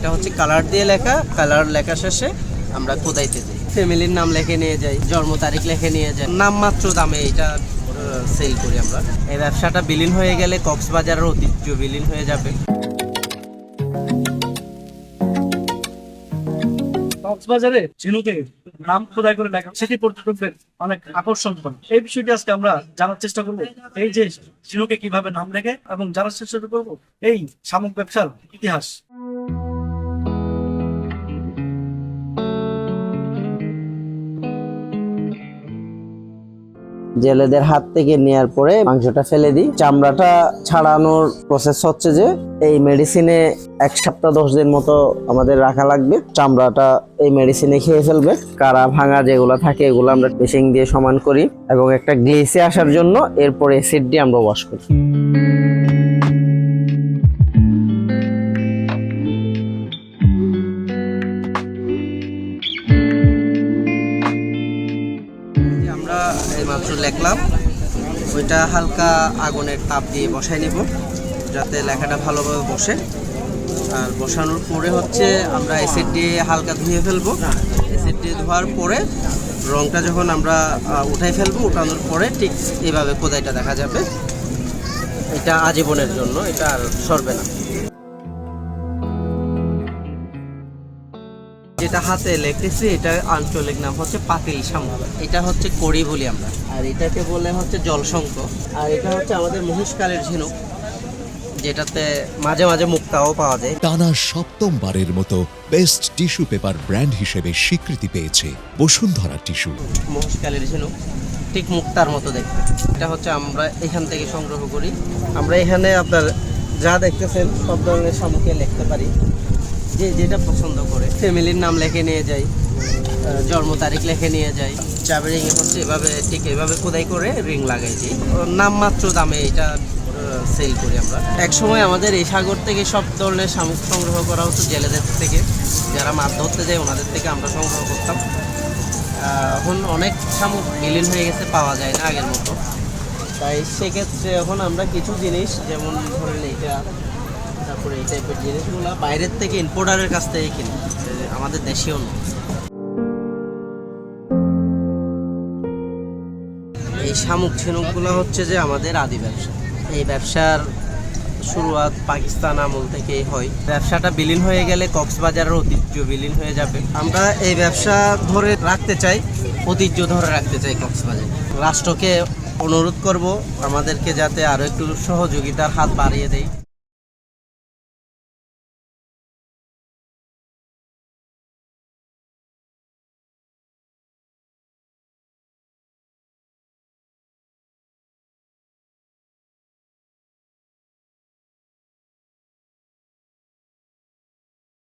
এটা হচ্ছে কালার দিয়ে লেখা কালার লেখা শেষে আমরা কোদাইতে যাই। ফ্যামিলির নাম লেখে নিয়ে যাই, জন্ম তারিখ লেখে নিয়ে যাই। নাম মাত্র দামে এটা সেল করি আমরা। এই ব্যবসাটা বিলীন হয়ে গেলে কক্সবাজারের ঐতিহ্য বিলীন হয়ে যাবে। কক্সবাজারে ঝিনুকে নাম খোদাই করে লেখা, সেটি পর্যটকদের অনেক আকর্ষণ করে। এই বিষয়টি আজকে আমরা জানার চেষ্টা করব, এই যে ঝিনুকে কীভাবে নাম লেখে এবং জানার চেষ্টা করব, এই শামুক ব্যবসার ইতিহাস। জেলেদের হাত থেকে নেয়ার পরে মাংসটা ফেলে দিই। চামড়াটা ছাড়ানোর প্রসেস হচ্ছে যে এই মেডিসিনে এক সপ্তাহ, দশ দিন মতো আমাদের রাখা লাগবে। চামড়াটা এই মেডিসিনে খেয়ে ফেলবে। কারা ভাঙা যেগুলো থাকে, এগুলো আমরা পেশিং দিয়ে সমান করি এবং একটা গ্লেসে আসার জন্য এরপরে অ্যাসিড দিয়ে আমরা ওয়াশ করি। এইমাত্র লেখলাম। ওইটা হালকা আগুনের তাপ দিয়ে বসাই নেব, যাতে লেখাটা ভালোভাবে বসে। আর বসানোর পরে হচ্ছে আমরা অ্যাসিড দিয়ে হালকা ধুয়ে ফেলব। অ্যাসিড দিয়ে ধোয়ার পরে রংটা যখন আমরা উঠাই ফেলব, উঠানোর পরে ঠিক এইভাবে কোদাইটা দেখা যাবে। এটা আজীবনের জন্য, এটা আর সরবে না। যেটা হাতে লিখতেছি এটা আঞ্চলিক নাম হচ্ছে পাতিল শামুক এটা হচ্ছে কড়ি বলি আমরা। আর এটাকে বলে হচ্ছে জলশঙ্ক আর এটা হচ্ছে আমাদের মহিষকালের ঝিনুক যেটাতে মাঝে মাঝে মুক্তাও পাওয়া যায়। টানা সপ্তমবারের মতো বেস্ট টিস্যু পেপার ব্র্যান্ড হিসেবে স্বীকৃতি পেয়েছে বসুন্ধরা টিস্যু। মহিষকালের ঝিনুক ঠিক মুক্তার মতো দেখতে। এটা হচ্ছে আমরা এখান থেকে সংগ্রহ করি। আমরা এখানে আপনার যা দেখতেছেন সব ধরনের শামুকে লিখতে পারি। যে যেটা পছন্দ করে। ফ্যামিলির নাম লেখে নিয়ে যাই জন্ম তারিখ লেখে নিয়ে যাই। রিং হচ্ছে এভাবে, ঠিক এভাবে খোদাই করে রিং লাগাই দিই। ওর নাম মাত্র দামে এটা সেল করি আমরা। এক সময় আমাদের এই সাগর থেকে সব ধরনের শামুক সংগ্রহ করা হতো জেলেদের থেকে। যারা মাছ ধরতে যায়, ওনাদের থেকে আমরা সংগ্রহ করতাম। এখন অনেক শামুক বিলীন হয়ে গেছে, পাওয়া যায় না আগের মতো। তাই সেক্ষেত্রে এখন আমরা কিছু জিনিস, যেমন ধরেন এইটা তারপরে এই টাইপের জিনিসগুলো বাইরের থেকে ইম্পোর্টারের কাছ থেকে কিনি। আমাদের দেশীয় নয় এই শামুক ঝিনুকগুলো হচ্ছে যে আমাদের আদি ব্যবসা। এই ব্যবসার শুরুয়াত পাকিস্তান আমল থেকেই হয়। ব্যবসাটা বিলীন হয়ে গেলে কক্সবাজারের ঐতিহ্য বিলীন হয়ে যাবে। আমরা এই ব্যবসা ধরে রাখতে চাই, ঐতিহ্য ধরে রাখতে চাই কক্সবাজার। রাষ্ট্রকে অনুরোধ করব আমাদেরকে যাতে আরও একটু সহযোগিতার হাত বাড়িয়ে দেয়।